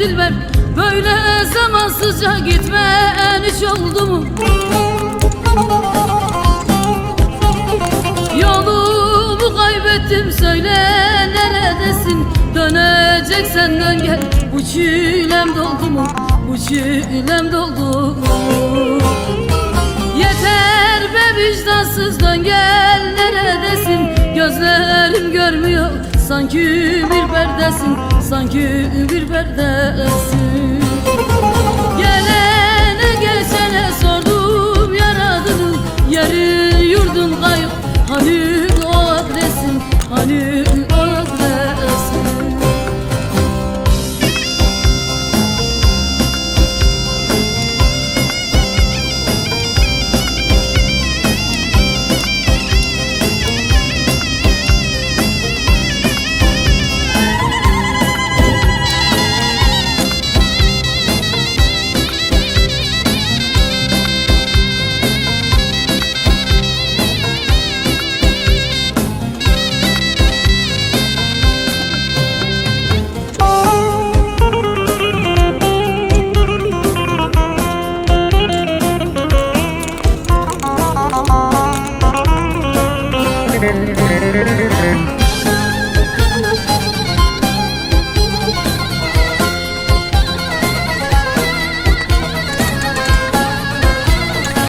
dilber Böyle zamansızca gitmen hiç oldu mu? Kaybettim söyle neredesin? Döneceksen dön gel. Bu çilem doldu mu? Bu çilem doldu mu? Yeter be vicdansız dön gel. Neredesin? Gözlerim görmüyor. Sanki bir perdesin. Sanki bir perdesin Thank you.